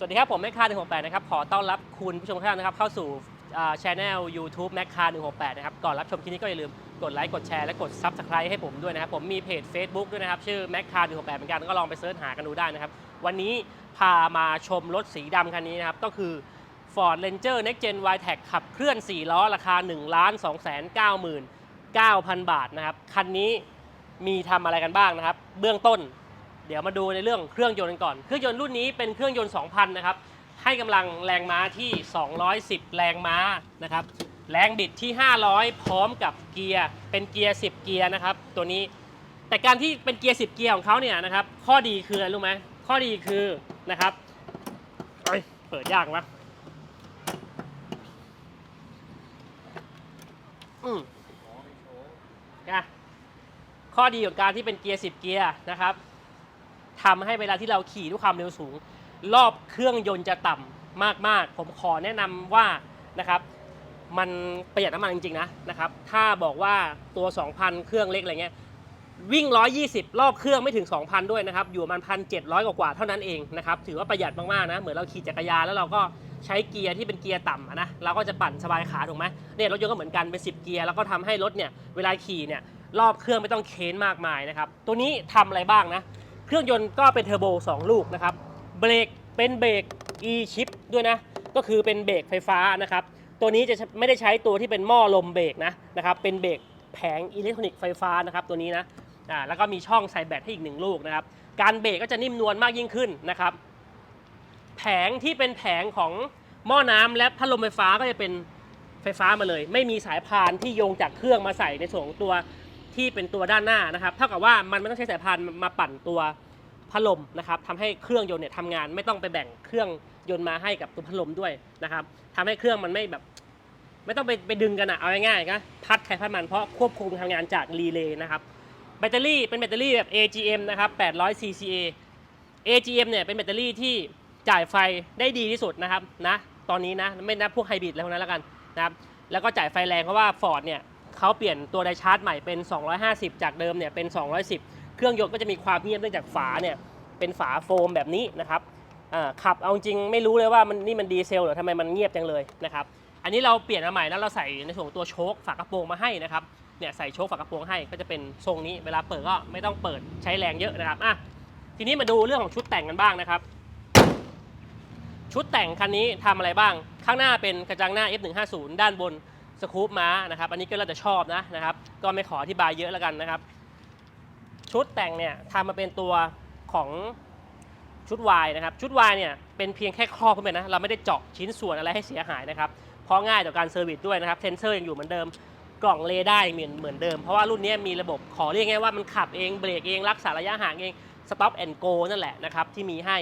สวัสดีครับ ผมแมคคา168 นะครับ ขอต้อนรับคุณผู้ชมทุกท่านนะครับ เข้าสู่ช anel YouTube แมคคา168 นะครับ ก่อนรับชมคลิปนี้ก็อย่าลืมกดไลค์กดแชร์และกด Subscribe ให้ผมด้วยนะครับ ผมมีเพจ Facebook ด้วยนะครับ ชื่อแมคคา168 เหมือนกันก็ลองไปเสิร์ชหากันดูได้นะครับ วันนี้พามาชมรถสีดำคันนี้นะครับ ก็คือ Ford Ranger Next Gen y t e c ขับเคลื่อน 4 ล้อ ราคา 1 2 9 9 0 0 0 บาทนะครับคันนี้มีทำอะไรกันบ้างนะครับ เบื้องต้น เดี๋ยวมาดูในเรื่องเครื่องยนต์กันก่อน เครื่องยนต์รุ่นนี้เป็นเครื่องยนต์ 2,000 นะครับ ให้กำลังแรงม้าที่ 210 แรงม้านะครับ แรงบิดที่ 500 พร้อมกับเกียร์ เป็นเกียร์ 10 เกียร์นะครับ ตัวนี้ แต่การที่เป็นเกียร์ 10 เกียร์ของเขาเนี่ยนะครับ ข้อดีคืออะไรรู้ไหมข้อดีคือนะครับเอ้ยเปิดยากวะอืมะข้อดีของการที่เป็นเกียร์ 10 เกียร์นะครับ ทำให้เวลาที่เราขี่ด้วยความเร็วสูง รอบเครื่องยนต์จะต่ำมากๆ ผมขอแนะนำว่านะครับมันประหยัดน้ำมันจริงๆนะนะครับถ้าบอกว่าตัว 2,000 เครื่องเล็กอะไรเงี้ยวิ่ง 120 รอบเครื่องไม่ถึง 2,000 ด้วยนะครับ อยู่ประมันพันเจ็ดกว่าเท่านั้นเองนะครับ ถือว่าประหยัดมากๆนะ เหมือนเราขี่จักรยานแล้วเราก็ใช้เกียร์ที่เป็นเกียร์ต่ำนะ เราก็จะปั่นสบายขาถูกไหมเนี่ยรถยนต์ก็เหมือนกันเป็น 10 เกียร์ แล้วก็ทำให้รถเนี่ยเวลาขี่เนี่ยรอบเครื่องไม่ต้องเค้นมากมายนะครับ ตัวนี้ทำอะไรบ้างนะ เครื่องยนต์ก็เป็นเทอร์โบ 2 ลูกนะครับ เบรกเป็นเบรก e chip ด้วยนะ ก็คือเป็นเบรกไฟฟ้านะครับ ตัวนี้จะไม่ได้ใช้ตัวที่เป็นหม้อลมเบรกนะนะครับ เป็นเบรกแผงอิเล็กทรอนิกส์ไฟฟ้านะครับตัวนี้นะ อ่า แล้วก็มีช่องใส่แบตให้อีกหนึ่งลูกนะครับ การเบรกก็จะนิ่มนวลมากยิ่งขึ้นนะครับ แผงที่เป็นแผงของหม้อน้ำและพัดลมไฟฟ้าก็จะเป็นไฟฟ้ามาเลย ไม่มีสายพานที่โยงจากเครื่องมาใส่ในส่วนของตัว ที่เป็นตัวด้านหน้านะครับ เท่ากับว่ามันไม่ต้องใช้สายพานมาปั่นตัวพัดลมนะครับทำให้เครื่องยนต์เนี่ยทำงานไม่ต้องไปแบ่งเครื่องยนต์มาให้กับตัวพัดลมด้วยนะครับทำให้เครื่องมันไม่แบบ ไม่ต้องไปไปดึงกันอะเอาง่ายๆนะพัดใครพัดมันเพราะควบคุมทำงานจากรีเลย์นะครับแบตเตอรี่เป็นแบตเตอรี่แบบ AGM นะครับ800 CCA AGM เนี่ยเป็นแบตเตอรี่ที่จ่ายไฟได้ดีที่สุดนะครับนะตอนนี้นะไม่นับพวกไฮบริดอะไรพวกนั้นแล้วกันนะครับแล้วก็จ่ายไฟแรงเพราะว่า Ford เนี่ย เขาเปลี่ยนตัวไดชาร์จใหม่เป็น 250 จากเดิมเนี่ยเป็น 210 เครื่องยนต์ก็จะมีความเงียบเนื่องจากฝาเนี่ยเป็นฝาโฟมแบบนี้นะครับขับเอาจริงไม่รู้เลยว่ามันนี่มันดีเซลหรือทำไมมันเงียบจังเลยนะครับอันนี้เราเปลี่ยนมาใหม่แล้วเราใส่ในส่วนตัวโชคฝากระโปรงมาให้นะครับเนี่ยใส่โชคฝากระโปรงให้ก็จะเป็นทรงนี้เวลาเปิดก็ไม่ต้องเปิดใช้แรงเยอะนะครับอะทีนี้มาดูเรื่องของชุดแต่งกันบ้างนะครับ ชุดแต่งคันนี้ทำอะไรบ้าง ข้างหน้าเป็นกระจังหน้า F150 ด้านบน สกูปม้านะครับอันนี้ก็เราจะชอบนะนะครับ ก็ไม่ขออธิบายเยอะแล้วกันนะครับ ชุดแต่งเนี่ยทำมาเป็นตัวของชุด Y นะครับ ชุด Y เนี่ยเป็นเพียงแค่ครอบขึ้นไปนะเราไม่ได้เจาะชิ้นส่วนอะไรให้เสียหายนะครับเพราะง่ายต่อการเซอร์วิสด้วยนะครับเซนเซอร์ยังอยู่เหมือนเดิมกล่องเรดายังเหมือนเหมือนเดิม เพราะว่ารุ่นนี้มีระบบขอเรียกง่ายว่ามันขับเองเบรกเองรักษาระยะห่างเองสต็อปแอนด์โกนั่นแหละนะครับที่มีให้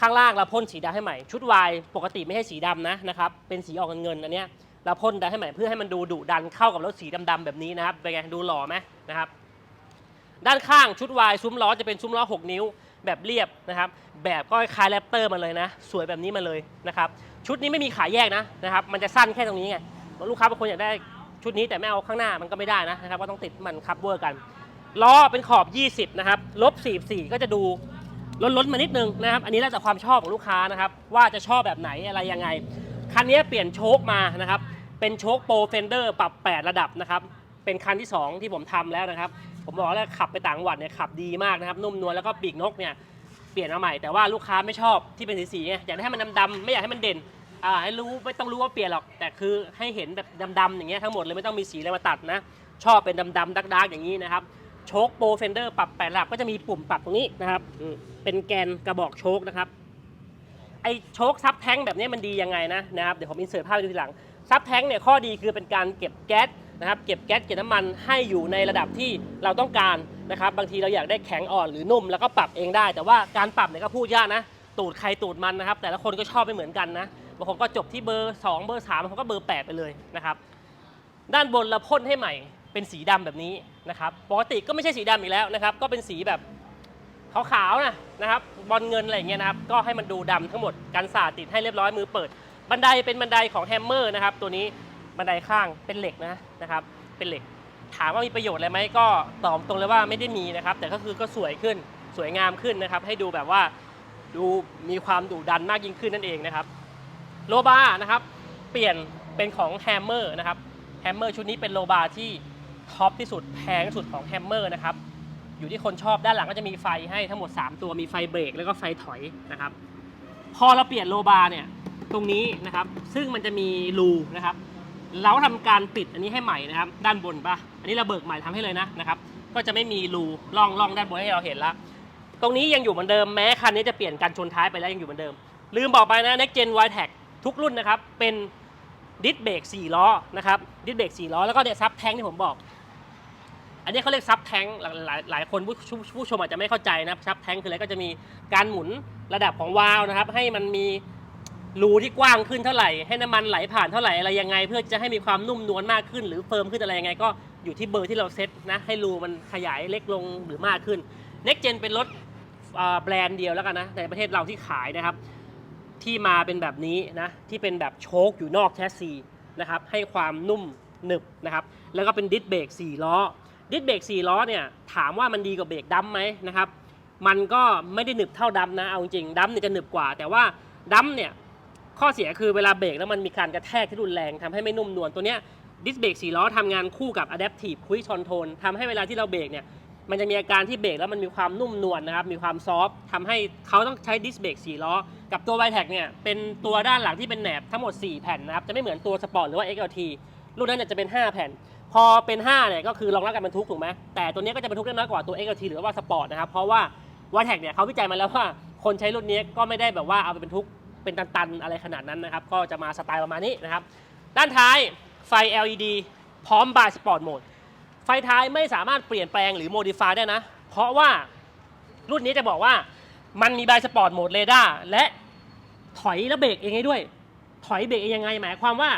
ข้างล่างเราพ่นสีดำให้ใหม่ ชุดวายปกติไม่ใช่สีดำนะนะครับเป็นสีออกเงินๆอันเนี้ย เราพ่นดำให้ใหม่เพื่อให้มันดูดุดันเข้ากับรถสีดำๆแบบนี้นะครับเป็นไงดูหล่อไหมนะครับ ด้านข้างชุดวายซุ้มล้อจะเป็นซุ้มล้อ 6 นิ้ว แบบเรียบนะครับ แบบก็คล้ายแรปเตอร์มาเลยนะ สวยแบบนี้มาเลยนะครับ ชุดนี้ไม่มีขายแยกนะนะครับ มันจะสั้นแค่ตรงนี้ไงลูกค้าบางคนอยากได้ชุดนี้แต่ไม่เอาข้างหน้ามันก็ไม่ได้นะนะครับก็ต้องติดมันคับเวอร์กันล้อเป็นขอบ 20 นะครับ ลบ 44 ก็จะดูล้นๆมานิดนึงนะครับ อันนี้แล้วแต่ความชอบของลูกค้านะครับ ว่าจะชอบแบบไหนอะไรยังไง คันนี้เปลี่ยนโชคมานะครับ เป็นโชคโปรเฟนเดอร์ปรับ 8 ระดับนะครับ เป็นคันที่ 2 ที่ผมทำแล้วนะครับ ผมบอกแล้วขับไปต่างจังหวัดเนี่ยขับดีมากนะครับ นุ่มนวลแล้วก็ปีกนกเนี่ยเปลี่ยนมาใหม่แต่ว่าลูกค้าไม่ชอบที่เป็นสีๆไงอยากให้มันดำๆไม่อยากให้มันเด่นอ่าให้รู้ไม่ต้องรู้ว่าเปลี่ยนหรอก แต่คือให้เห็นแบบดำๆอย่างเงี้ยทั้งหมดเลยไม่ต้องมีสีอะไรมาตัดนะ ชอบเป็นดำๆดักๆอย่างนี้นะครับโชคโปรเฟนเดอร์ปรับ8ระดับก็จะมีปุ่มปรับตรงนี้นะครับเป็นแกนกระบอกโชคนะครับไอโชคซับแท้งแบบนี้มันดียังไงนะนะครับเดี๋ยวผมอินเสิร์ตภาพไปดูทีหลัง ซับแท้งเนี่ยข้อดีคือเป็นการเก็บแก๊สนะครับเก็บแก๊สเก็บน้ำมันให้อยู่ในระดับที่เราต้องการนะครับบางทีเราอยากได้แข็งอ่อนหรือนุ่มแล้วก็ปรับเองได้ แต่ว่าการปรับเนี่ยก็พูดยากนะ ตูดใครตูดมันนะครับ แต่ละคนก็ชอบไม่เหมือนกันนะบางคนก็จบที่เบอร์ 2 เบอร์3บางคนก็เบอร์ 8 ไปเลยนะครับด้านบนเราพ่นให้ใหม่เป็นสีดำแบบนี้นะครับปกติก็ไม่ใช่สีดำอีกแล้วนะครับก็เป็นสีแบบขาวๆนะนะครับบอลเงินอะไรอย่างเงี้ยนะครับก็ให้มันดูดำทั้งหมดกันสาดติดให้เรียบร้อยมือเปิด บันไดเป็นบันไดของแฮมเมอร์นะครับ ตัวนี้บันไดข้างเป็นเหล็กนะนะครับ เป็นเหล็ก ถามว่ามีประโยชน์อะไรไหมก็ตอบตรงเลยว่าไม่ได้มีนะครับ แต่ก็คือก็สวยขึ้นสวยงามขึ้นนะครับ ให้ดูแบบว่าดูมีความดุดันมากยิ่งขึ้นนั่นเองนะครับโลบานะครับเปลี่ยนเป็นของแฮมเมอร์นะครับแฮมเมอร์ชุดนี้เป็นโลบาที่ท็อปที่สุดแพงที่สุดของแฮมเมอร์นะครับอยู่ที่คนชอบด้านหลังก็จะมีไฟให้ทั้งหมด 3 ตัวมีไฟเบรกแล้วก็ไฟถอยนะครับ พอเราเปลี่ยนโลบาเนี่ย ตรงนี้นะครับ ซึ่งมันจะมีรูนะครับ เราทำการปิดอันนี้ให้ใหม่นะครับ ด้านบนปะอันนี้เราเบิกใหม่ทำให้เลยนะนะครับ ก็จะไม่มีรูร่องร่องด้านบนให้เราเห็นละตรงนี้ยังอยู่เหมือนเดิมแม้คันนี้จะเปลี่ยนการชนท้ายไปแล้วยังอยู่เหมือนเดิม ลืมบอกไปนะ Next Gen y t a g ทุกรุ่นนะครับ เป็นดิสเบรก4ล้อนะครับดิสเบรก4ล้อแล้วก็เนี่ยซับแทงที่ผมบอก อันนี้เขาเรียกซับแทงหลายหลายหลายคนผู้ผู้ผู้ชมอาจจะไม่เข้าใจนะซับแทงคืออะไรก็จะมีการหมุนระดับของวาล์วนะครับ ให้มันมี รูที่กว้างขึ้นเท่าไหร่ ให้น้ำมันไหลผ่านเท่าไหร่อะไรยังไง เพื่อจะให้มีความนุ่มนวลมากขึ้น หรือเฟิร์มขึ้นอะไรยังไง ก็อยู่ที่เบอร์ที่เราเซตนะให้รูมันขยายเล็กลงหรือมากขึ้น Next Gen เป็นรถแบรนด์เดียวแล้วกันนะในประเทศเราที่ขายนะครับ ที่มาเป็นแบบนี้นะที่เป็นแบบโชคอยู่นอกแชสซีนะครับให้ความนุ่มหนึบนะครับแล้วก็เป็นดิสเบรก4ล้อดิสเบรก4ล้อเนี่ยถามว่ามันดีกว่าเบรกดัมไหมนะครับมันก็ไม่ได้หนึบเท่าดัมนะเอาจริงดัมเนี่ยจะหนึบกว่า แต่ว่าดัมเนี่ย ข้อเสียคือเวลาเบรกแล้วมันมีการกระแทกที่รุนแรงทำให้ไม่นุ่มนวลตัวเนี้ยดิสเบรก4ล้อทำงานคู่กับ Adaptive Cruise Control ทำให้เวลาที่เราเบรกเนี่ยมันจะมีอาการที่เบรกแล้วมันมีความนุ่มนวลนะครับ มีความซอฟทำให้เขาต้องใช้ดิสเบรก4ล้อ กับตัว y t e c เนี่ย เป็นตัวด้านหลังที่เป็นแหนบทั้งหมด 4 แผ่นนะครับ จะไม่เหมือนตัวสปอร์ตหรือว่า XLT รุ่นนั้นเนยจะเป็น 5 แผ่น พอเป็น 5 เนี่ย ก็คือรองรับการบรรทุกถูกไหมแต่ตัวนี้ก็จะบรรทุกได้น้อยกว่าตัว XLT หรือว่าสปอร์ตนะครับ เพราะว่า y t e c เนี่ยเขาวิจัยมาแล้วว่าคนใช้รุ่นนี้ก็ไม่ได้แบบว่าเอาไปบรรทุก เป็นตันๆอะไรขนาดนั้นนะครับ ก็จะมาสไตล์ประมาณนี้นะครับ ด้านท้ายไฟ LED พร้อมบายสปอร์ตโหมด ไฟท้ายไม่สามารถเปลี่ยนแปลงหรือโมดิฟายได้นะ เพราะว่ารุ่นนี้จะบอกว่ามันมีบายสปอร์ตโหมดเรดาร์และถอยแล้วเบรกเองให้ด้วย ถอยเบรกเองยังไงหมายความว่า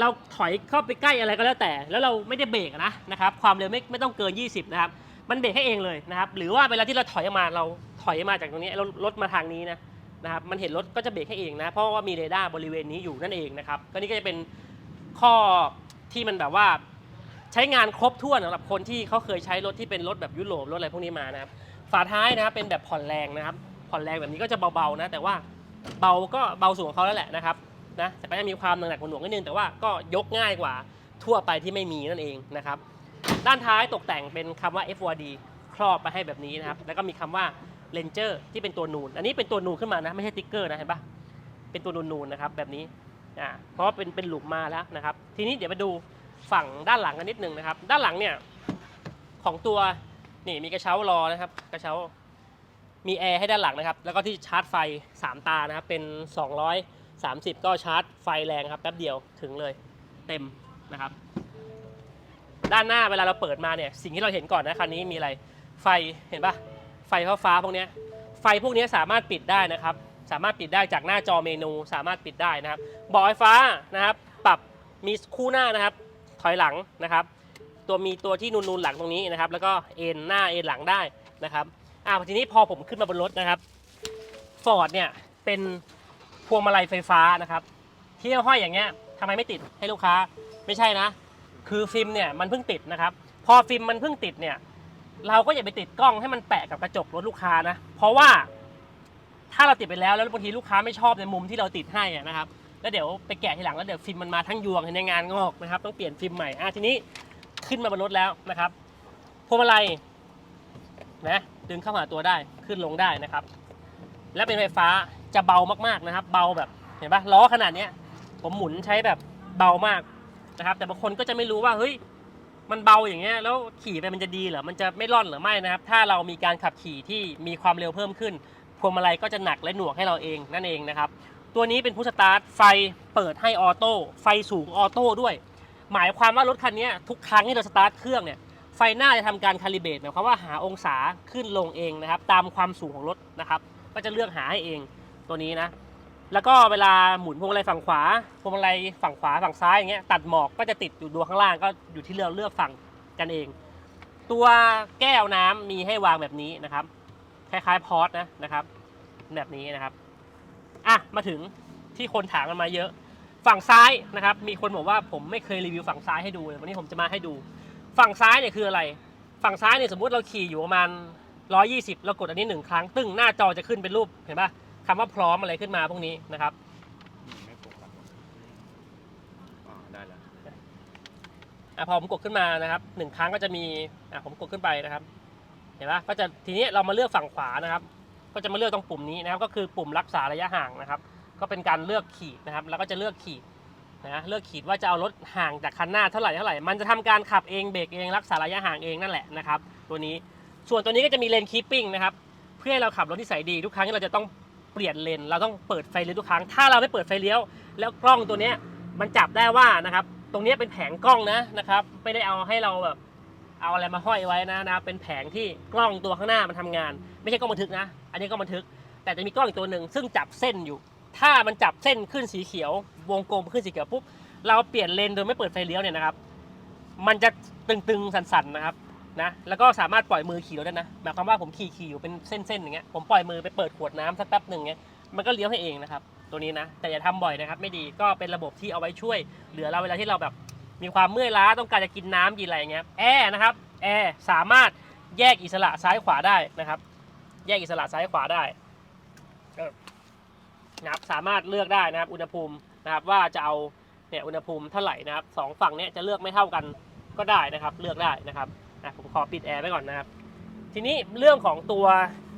เราถอยเข้าไปใกล้อะไรก็แล้วแต่ แล้วเราไม่ได้เบรกนะนะครับ ความเร็วไม่ไม่ต้องเกิน 20 นะครับ มันเบรกให้เองเลยนะครับ หรือว่าเวลาที่เราถอยออกมาเราถอยมาจากตรงนี้เรารถมาทางนี้นะ นะครับมันเห็นรถก็จะเบรกให้เองนะ เพราะว่ามีเรดาร์บริเวณนี้อยู่นั่นเองนะครับก็นี่ก็จะเป็นข้อที่มันแบบว่าใช้งานครบถ้วนสำหรับคนที่เขาเคยใช้รถที่เป็นรถแบบยุโรปรถอะไรพวกนี้มานะครับฝาท้ายนะครับเป็นแบบผ่อนแรงนะครับ ผ่อนแรงแบบนี้ก็จะเบาๆนะ แต่ว่าเบาก็เบาสูงของเขาแล้วแหละนะครับนะแต่ก็จะมีความหนักหน่วงนิดนึงแต่ว่าก็ยกง่ายกว่าทั่วไปที่ไม่มีนั่นเองนะครับด้านท้ายตกแต่งเป็นคำว่า F4D ครอบไปให้แบบนี้นะครับ แล้วก็มีคำว่า Ranger ที่เป็นตัวนูน อันนี้เป็นตัวนูนขึ้นมานะ ไม่ใช่ติ๊กเกอร์นะเห็นปะเป็นตัวนูนๆนะครับแบบนี้อ่าเพราะว่าเป็นเป็นหลุมมาแล้วนะครับ ทีนี้เดี๋ยวมาดูฝั่งด้านหลังกันนิดนึงนะครับ ด้านหลังเนี่ยของตัวนี่มีกระเช้ารอนะครับ กระเช้ามีแอร์ให้ด้านหลังนะครับ แล้วก็ที่ชาร์จไฟ 3 ตานะครับ เป็น 230 ก็ชาร์จไฟแรงครับแป๊บเดียวถึงเลยเต็มนะครับ ด้านหน้าเวลาเราเปิดมาเนี่ยสิ่งที่เราเห็นก่อนนะคันนี้มีอะไรไฟเห็นปะ ไฟฟ้าฟ้าพวกนี้ไฟพวกนี้สามารถปิดได้นะครับ สามารถปิดได้จากหน้าจอเมนู สามารถปิดได้นะครับเบาะไฟฟ้านะครับ ปรับมีคู่หน้านะครับ ถอยหลังนะครับ ตัวมีตัวที่นูนๆหลังตรงนี้นะครับ แล้วก็เอ็นหน้าเอ็นหลังได้นะครับอ่าทีนี้พอผมขึ้นมาบนรถนะครับฟอร์ดเนี่ยเป็นพวงมาลัยไฟฟ้านะครับ ที่ห้อยอย่างเงี้ยทำไมไม่ติดให้ลูกค้าไม่ใช่นะ คือฟิล์มเนี่ยมันเพิ่งติดนะครับ พอฟิล์มมันเพิ่งติดเนี่ย เราก็อย่าไปติดกล้องให้มันแปะกับกระจกรถลูกค้านะ เพราะว่าถ้าเราติดไปแล้วแล้วบางทีลูกค้าไม่ชอบในมุมที่เราติดให้นะครับแล้วเดี๋ยวไปแกะทีหลังแล้วเดี๋ยวฟิล์มมันมาทั้งยวงในงานงอกนะครับ ต้องเปลี่ยนฟิล์มใหม่อะทีนี้ขึ้นมาบนรถแล้วนะครับพวงมาลัยนะดึงเข้าหาตัวได้ขึ้นลงได้นะครับ และเป็นไฟฟ้าจะเบามากๆนะครับ เบาแบบเห็นปะล้อขนาดเนี้ยผมหมุนใช้แบบเบามากนะครับ แต่บางคนก็จะไม่รู้ว่าเฮ้ย มันเบาอย่างเงี้ยแล้วขี่ไปมันจะดีเหรอมันจะไม่ร่อนหรือไม่นะครับ ถ้าเรามีการขับขี่ที่มีความเร็วเพิ่มขึ้นพวงมาลัยก็จะหนักและหน่วงให้เราเองนั่นเองนะครับ ตัวนี้เป็นพุชสตาร์ทไฟเปิดให้ออโต้ไฟสูงออโต้ด้วย หมายความว่ารถคันนี้ทุกครั้งที่เราสตาร์ทเครื่องเนี่ยไฟหน้าจะทำการคาลิเบตหมายความว่าหาองศาขึ้นลงเองนะครับ ตามความสูงของรถนะครับ ก็จะเลือกหาให้เองตัวนี้นะ แล้วก็เวลาหมุนพวงมาลัยฝั่งขวาพวงมาลัยฝั่งขวาฝั่งซ้ายอย่างเงี้ยตัดหมอกก็จะติดอยู่ดวงข้างล่างก็อยู่ที่เราเลือกฝั่งกันเอง ตัวแก้วน้ำมีให้วางแบบนี้นะครับ คล้ายๆพอร์ตนะนะครับ แบบนี้นะครับอะมาถึงที่คนถามกันมาเยอะ ฝั่งซ้ายนะครับ มีคนบอกว่าผมไม่เคยรีวิวฝั่งซ้ายให้ดูเลยวันนี้ผมจะมาให้ดู ฝั่งซ้ายเนี่ยคืออะไร ฝั่งซ้ายเนี่ยสมมุติเราขี่อยู่ประมาณ120เรากดอันนี้หนึ่งครั้งตึ้งหน้าจอจะขึ้นเป็นรูปเห็นปะ คำว่าพร้อมอะไรขึ้นมาพวกนี้นะครับอืมไม่โฟกัสอ่าได้แล้วอะพอผมกดขึ้นมานะครับหนึ่งครั้งก็จะมีอะผมกดขึ้นไปนะครับ เห็นปะก็จะทีนี้เรามาเลือกฝั่งขวานะครับ ก็จะมาเลือกตรงปุ่มนี้นะครับ ก็คือปุ่มรักษาระยะห่างนะครับ ก็เป็นการเลือกขีดนะครับ แล้วก็จะเลือกขีดนะเลือกขีดว่าจะเอารถห่างจากคันหน้าเท่าไหร่เท่าไหร่ มันจะทำการขับเองเบรกเองรักษาระยะห่างเองนั่นแหละนะครับ ตัวนี้ส่วนตัวนี้ก็จะมีเลนคีปปิ้งนะครับ เพื่อให้เราขับรถที่ใส่ดีทุกครั้งที่เราจะต้อง เปลี่ยนเลน เราต้องเปิดไฟเลี้ยวทุกครั้ง ถ้าเราไม่เปิดไฟเลี้ยว แล้วกล้องตัวเนี้ยมันจับได้ว่านะครับ ตรงนี้เป็นแผงกล้องนะนะครับ ไม่ได้เอาให้เราแบบเอาอะไรมาห้อยไว้นะนะ เป็นแผงที่กล้องตัวข้างหน้ามันทำงาน ไม่ใช่กล้องบันทึกนะ อันนี้กล้องบันทึก แต่จะมีกล้องอีกตัวหนึ่งซึ่งจับเส้นอยู่ ถ้ามันจับเส้นขึ้นสีเขียว วงกลมขึ้นสีเขียวปุ๊บ เราเปลี่ยนเลนโดยไม่เปิดไฟเลี้ยวเนี่ยนะครับ มันจะตึงๆ สั่นๆ นะครับ นะแล้วก็สามารถปล่อยมือขี่รถได้นะหมายความว่าผมขี่ขี่อยู่เป็นเส้นๆอย่างเงี้ยผมปล่อยมือไปเปิดขวดน้ำสักแป๊บหนึ่งเงี้ยมันก็เลี้ยวให้เองนะครับตัวนี้นะแต่อย่าทำบ่อยนะครับไม่ดีก็เป็นระบบที่เอาไว้ช่วย เหลือเราเวลาที่เราแบบมีความเมื่อยล้าต้องการจะกินน้ำกินอะไรอย่างเงี้ยแอร์นะครับแอร์สามารถแยกอิสระซ้ายขวาได้นะครับ แยกอิสระซ้ายขวาได้นะครับสามารถเลือกได้นะครับอุณหภูมินะครับว่าจะเอาเนี่ยอุณหภูมิเท่าไหร่นะครับสองฝั่งเนี้ยจะเลือกไม่เท่ากันก็ได้นะครับ เลือกได้นะครับะผมขอปิดแอร์ไว้ก่อนนะครับ ทีนี้เรื่องของตัว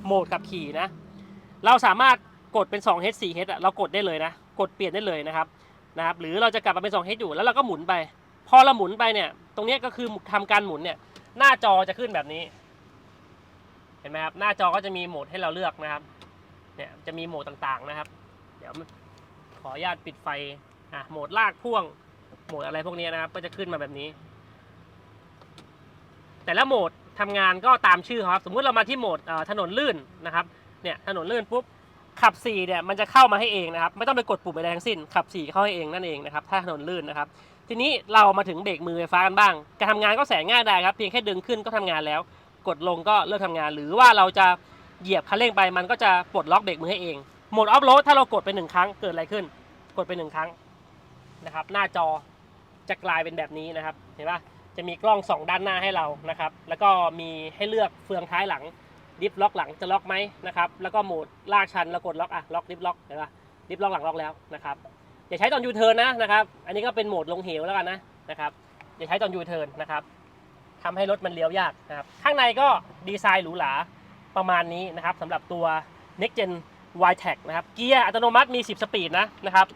โหมดขับขี่นะ เราสามารถกดเป็น 2H 4H อะเรากดได้เลยนะ กดเปลี่ยนได้เลยนะครับนะครับ หรือเราจะกลับมาเป็น 2H อยู่แล้วเราก็หมุนไป พอเราหมุนไปเนี่ย ตรงนี้ก็คือทำการหมุนเนี่ย หน้าจอจะขึ้นแบบนี้ เห็นไหมครับ หน้าจอก็จะมีโหมดให้เราเลือกนะครับ เนี่ยจะมีโหมดต่างๆนะครับ เดี๋ยวขออนุญาตปิดไฟ อะ โหมดลากพ่วง โหมดอะไรพวกนี้นะครับ ก็จะขึ้นมาแบบนี้ แต่ละโหมดทำงานก็ตามชื่อครับ สมมุติเรามาที่โหมดถนนลื่นนะครับ เนี่ยถนนลื่นปุ๊บขับ4เนี่ยมันจะเข้ามาให้เองนะครับ ไม่ต้องไปกดปุ่มอะไรทั้งสิ้น ขับ 4 เข้าให้เองนั่นเองนะครับ ถ้าถนนลื่นนะครับ ทีนี้เรามาถึงเบรกมือไฟฟ้ากันบ้าง การทำงานก็แสนง่ายได้ครับ เพียงแค่ดึงขึ้นก็ทำงานแล้ว กดลงก็เลิกทำงาน หรือว่าเราจะเหยียบคันเร่งไปมันก็จะปลดล็อกเบรกมือให้เอง โหมดออฟโรดถ้าเรากดไปหนึ่งครั้งเกิดอะไรขึ้น กดไปหนึ่งครั้งนะครับ หน้าจอจะกลายเป็นแบบนี้นะครับ เห็นปะ จะมีกล้องสองด้านหน้าให้เรานะครับ แล้วก็มีให้เลือกเฟืองท้ายหลังดิฟล็อกหลังจะล็อกไหมนะครับ แล้วก็โหมดลากชันแล้วกดล็อกอะล็อกดิฟล็อกเห็นปะดิฟล็อกหลังล็อกแล้วนะครับอย่าใช้ตอนยูเทิร์นนะนะครับ อันนี้ก็เป็นโหมดลงเหวแล้วกันนะนะครับอย่าใช้ตอนยูเทิร์นนะครับทำให้รถมันเลี้ยวยากนะครับ ข้างในก็ดีไซน์หรูหราประมาณนี้นะครับสำหรับตัว Next Gen y t e c นะครับ เกียร์อัตโนมัติมี 10 สปีดนะนะครับ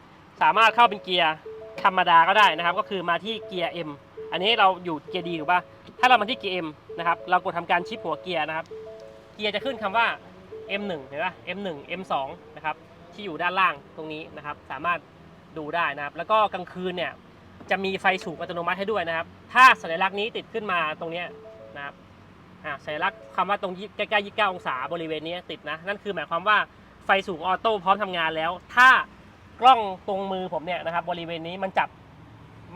สามารถเข้าเป็นเกียร์ธรรมดาก็ได้นะครับ ก็คือมาที่เกียร์ M อันนี้เราอยู่เกียร์ดีถูกป่ะถ้าเรามาที่เกียร์ M นะครับเรากดทำการชิปหัวเกียร์นะครับ เกียร์จะขึ้นคำว่า M1 เห็นป่ะ M1 M2 นะครับที่อยู่ด้านล่างตรงนี้นะครับ สามารถดูได้นะครับ แล้วก็กลางคืนเนี่ยจะมีไฟสูงอัตโนมัติให้ด้วยนะครับ ถ้าสัญลักษณ์นี้ติดขึ้นมาตรงนี้นะครับอ่าสัญลักษณ์คำว่าตรงใกล้ๆ29 องศาบริเวณนี้ติดนะ นั่นคือหมายความว่าไฟสูงออโต้พร้อมทำงานแล้ว ถ้ากล้องตรงมือผมเนี่ยนะครับบริเวณนี้มันจับ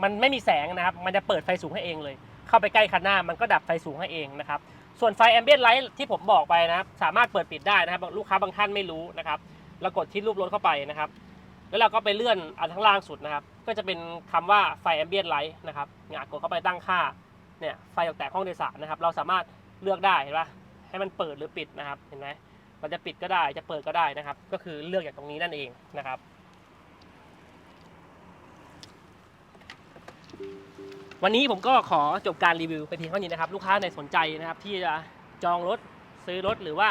มันไม่มีแสงนะครับ มันจะเปิดไฟสูงให้เองเลย เข้าไปใกล้คันหน้ามันก็ดับไฟสูงให้เองนะครับ ส่วนไฟแอมเบียนไลท์ที่ผมบอกไปนะครับ สามารถเปิดปิดได้นะครับ ลูกค้าบางท่านไม่รู้นะครับเรากดที่รูปรถเข้าไปนะครับ แล้วเราก็ไปเลื่อนอันข้างล่างสุดนะครับ ก็จะเป็นคำว่าไฟแอมเบียนไลท์นะครับงากดเข้าไปตั้งค่า เนี่ยไฟออกแต่ห้องโดยสารนะครับ เราสามารถเลือกได้เห็นปะให้มันเปิดหรือปิดนะครับ เห็นไหมมันจะปิดก็ได้ จะเปิดก็ได้นะครับ ก็คือเลือกจากตรงนี้นั่นเองนะครับ วันนี้ผมก็ขอจบการรีวิวไปเพียงเท่านี้นะครับ ลูกค้าในสนใจนะครับ ที่จะจองรถซื้อรถหรือว่า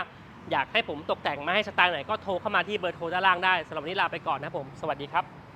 อยากให้ผมตกแต่งมาให้สไตล์ไหนก็โทรเข้ามาที่เบอร์โทรด้านล่างได้สำหรับวันนี้ลาไปก่อนนะครับผม สวัสดีครับ